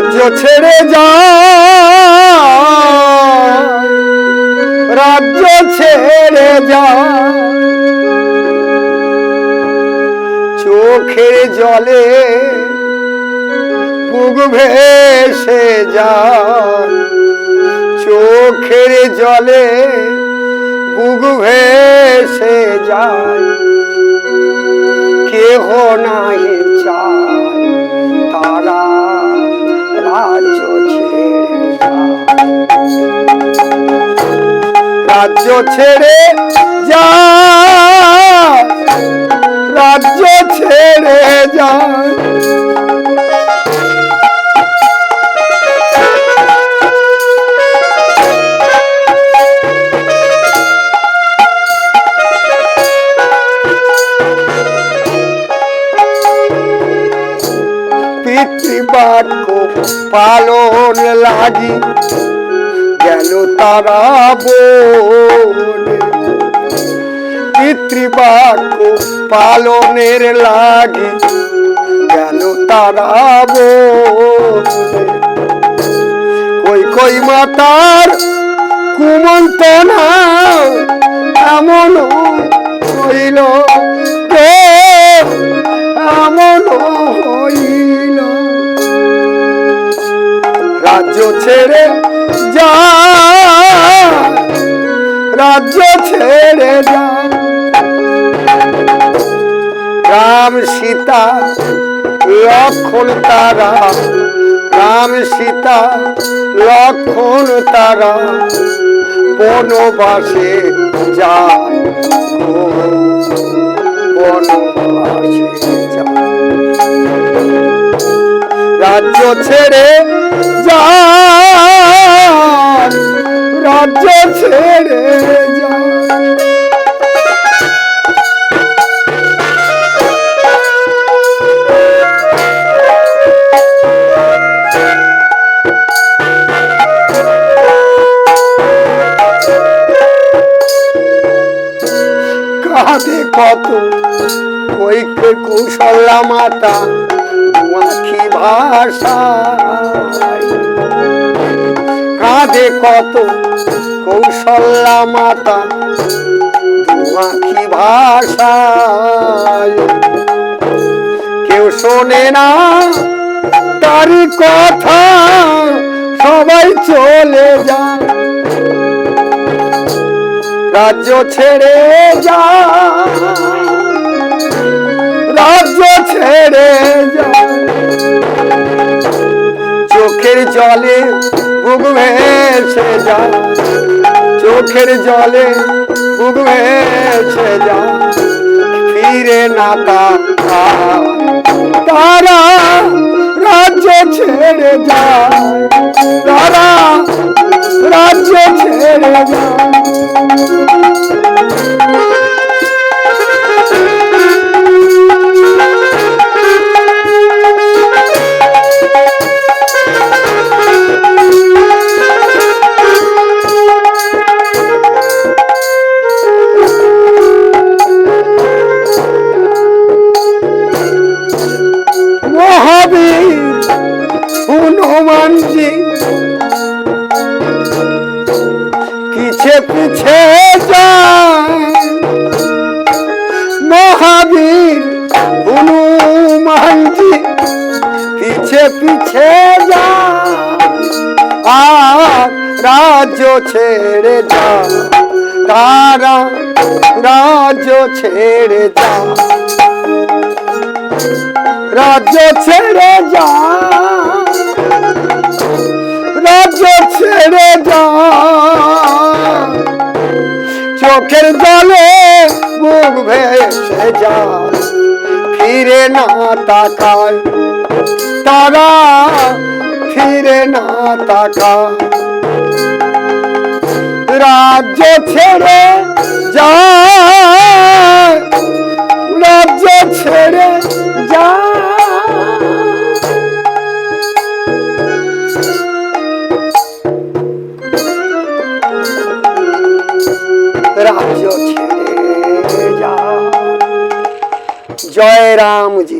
রাজ্য ছেড়ে যা রাজ্য ছেড়ে যা চোখের জলে বুক ভেসে যা চোখের জলে বুক ভেসে যায়। কেহ নাই চায়। রাজ্য ছেড়ে যা রাজ্য ছেড়ে যায় পিতৃবাক্য পালন লাগি গেল তারা বনে। পিতৃবাক্য পালনের লাগি গেল তারা বনে। কই কই মাতার কুমন্ত না এমন হইল এমন হইল। রাজ্য ছেড়ে যা রাজ্য ছেড়ে যা রাম সীতা লক্ষণ তারা। রাম সীতা লক্ষণ তারা। বনবাসে যায়। যায়। রাজ্য ছেড়ে যা রাজ্য ছেড়ে কত কইকে কৌশল্যা মাতা আখি ভাষা কাঁধে কত কৌশল্যা মাতা আখি ভাষায়। কেউ শোনে না তারই কথা, সবাই চলে যায়। রাজ্য ছেড়ে যা। রাজ্য ছেড়ে যা। চোখের জলে বুক ভেসে যা। চোখের জলে বুক ভেসে যা। ফিরে না তা তারা রাজ্য ছেড়ে যায়। হনুমানজি পিছে পিছে মহাবীর হনুমানজি। পিছে পিছে যায় আর রাজ্য ছেড়ে যা তারা রাজ্য ছেড়ে যা রাজ্য ছেড়ে যা ছেড়ে যা চোখের জলে মুখ ভেসে যা ফিরে না তাকায়। তারা ফিরে না তাকায়। রাজ্য ছেড়ে যা রাজ্য ছেড়ে যা। জয় রামজি